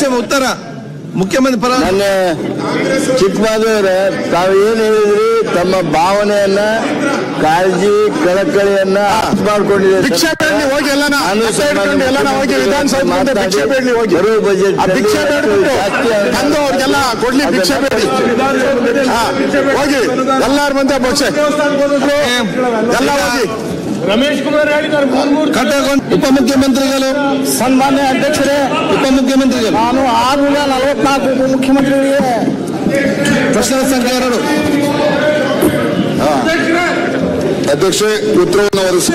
ಪ್ರಶ್ನೆ ಉತ್ತರ. ಮುಖ್ಯಮಂತ್ರಿ ಪರ ನನ್ನ ತಾವು ಏನ್ ಹೇಳಿದ್ರಿ? ತಮ್ಮ ಭಾವನೆಯನ್ನ ಕಾಳಜಿ ಕಳಕಳಿಯನ್ನ ಮಾಡ್ಕೊಂಡಿದೆ ಬರೋ ಬಜೆಟ್ ಕೊಡ್ಲಿ ಭಿಕ್ಷೆ ಬೇಡಿ ಹೋಗಿ. ಎಲ್ಲಾರ ಮುಂದೆ ಭಿಕ್ಷೆ. ಎಲ್ಲ ಹೋಗಿ. ಕಟ್ಟಕೊಂಡು ಉಪಮುಖ್ಯಮಂತ್ರಿಗಳು. ಸನ್ಮಾನ್ಯ ಅಧ್ಯಕ್ಷರೇ ಉಪಮುಖ್ಯಮಂತ್ರಿಗಳು. ನಾನು ಆರುನೂರ ನಲವತ್ನಾಲ್ಕು ಉಪಮುಖ್ಯಮಂತ್ರಿಗಳಿಗೆ ಪ್ರಶ್ನೆ ಸಂಖ್ಯೆ ಎರಡು ಅಧ್ಯಕ್ಷ ಉತ್ತರವನ್ನು ಒದಗಿಸಿ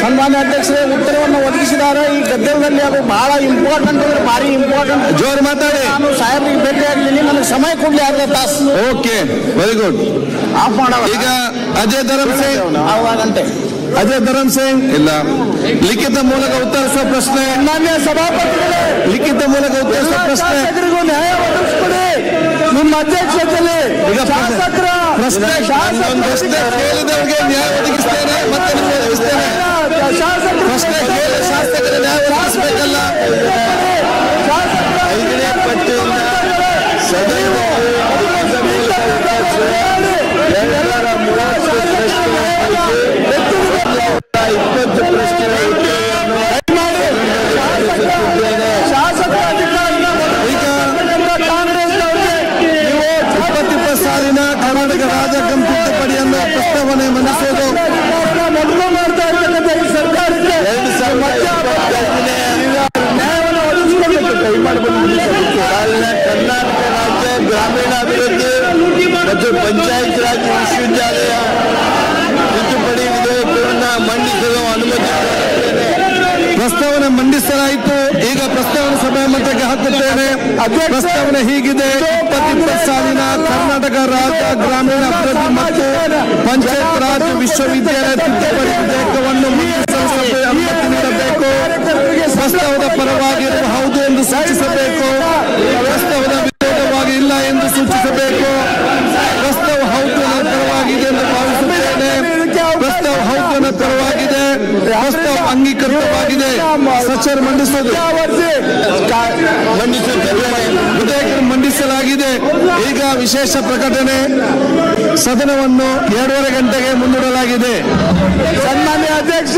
ಸನ್ಮಾನ್ಯ ಅಧ್ಯಕ್ಷರೇ ಉತ್ತರವನ್ನು ಒದಗಿಸಿದ್ದಾರೆ. ಈ ಗದ್ದಲದಲ್ಲಿ ಅದು ಬಹಳ ಇಂಪಾರ್ಟೆಂಟ್ ಅಂದ್ರೆ ಭಾರಿ ಇಂಪಾರ್ಟೆಂಟ್ ಜೋರು ಮಾತಾಡಿ. ನಾನು ಸಾಹೇಬ್ರಿಗೆ ಭೇಟಿ ಆಗ್ತೀನಿ ನನಗೆ ಸಮಯ ಕೊಡ್ಲಿ ಅರ್ಧ ತಾಸು. ಓಕೆ ವೆರಿ ಗುಡ್ ಆಫ್ ಮಾಡವ ಈಗ ಅಜಯ್ ಧರಮ್ ಸಿಂಗ್ ಅಜಯ್ ಧರಮ್ ಸಿಂಗ್ ಇಲ್ಲ. ಲಿಖಿತ ಮೂಲಕ ಉತ್ತರಿಸುವ ಪ್ರಶ್ನೆ. ಮಾನ್ಯ ಸಭಾಪತಿಗಳೇ. ಲಿಖಿತ ಮೂಲಕ ಉತ್ತರಿಸುವ ಪ್ರಶ್ನೆ. ನ್ಯಾಯ ಒದಗಿಸ್ಕೊಡಿ. ನಿಮ್ಮ ಅಧ್ಯಕ್ಷತೆಯಲ್ಲಿ ಶಾಸಕರ ಪ್ರಶ್ನೆ ಪ್ರಶ್ನೆ ಕೇಳಿದವರಿಗೆ ನ್ಯಾಯ ಒದಗಿಸ್ತೇನೆ ಮತ್ತೆ ನಿಮ್ಗೆ ಒದಗಿಸ್ತೇನೆ. ಪ್ರಶ್ನೆ ಕೇಳಿ ಕರ್ನಾಟಕ ರಾಜ್ಯ ತಿದ್ದುಪಡಿ ಅನ್ನೋ ಪ್ರಸ್ತಾವನೆ ಸಾಲಿನ ಕರ್ನಾಟಕ ರಾಜ್ಯ ಗ್ರಾಮೀಣಾಭಿವೃದ್ಧಿ ಮತ್ತು ಪಂಚಾಯತ್ ರಾಜ್ ವಿಶ್ವವಿದ್ಯಾಲಯ ತಿದ್ದುಪಡಿ ವಿಧೇಯಕವನ್ನು ಮಂಡಿಸಲು ಅನುಮತಿ ಪ್ರಸ್ತಾವನೆ ಮಂಡಿಸಲಾಯಿತು. ಈಗ ಪ್ರಸ್ತಾವನೆ ಸಭೆ ಮಟ್ಟಕ್ಕೆ ಹಾಕುತ್ತೇನೆ ಪ್ರಸ್ತಾವನೆ ಹೀಗಿದೆ. ಸಾಲಿನ ಕರ್ನಾಟಕ ರಾಜ್ಯ ಗ್ರಾಮೀಣ ಅಭಿವೃದ್ಧಿ ಮತ್ತು ಪಂಚಾಯತ್ ರಾಜ್ ವಿಶ್ವವಿದ್ಯಾಲಯ ತಿದ್ದುಪಡಿ ವಿಧೇಯಕವನ್ನು ಮಂಡಿಸಲು ಸಭೆ ಅನುಮತಿ ನೀಡಬೇಕು. ಪ್ರಸ್ತಾವದ ಪರವಾಗಿರುವ ಹೌದು ಎಂದು ಸೂಚಿಸಬೇಕು. ಪ್ರಸ್ತಾವ ಅಂಗೀಕೃತವಾಗಿದೆ. ಸಚಿವರು ಮಂಡಿಸೋದು. ವಿಧೇಯಕ ಮಂಡಿಸಲಾಗಿದೆ. ಈಗ ವಿಶೇಷ ಪ್ರಕಟಣೆ. ಸದನವನ್ನು ಎರಡೂವರೆ ಗಂಟೆಗೆ ಮುಂದೂಡಲಾಗಿದೆ. ಸನ್ಮಾನ್ಯ ಅಧ್ಯಕ್ಷ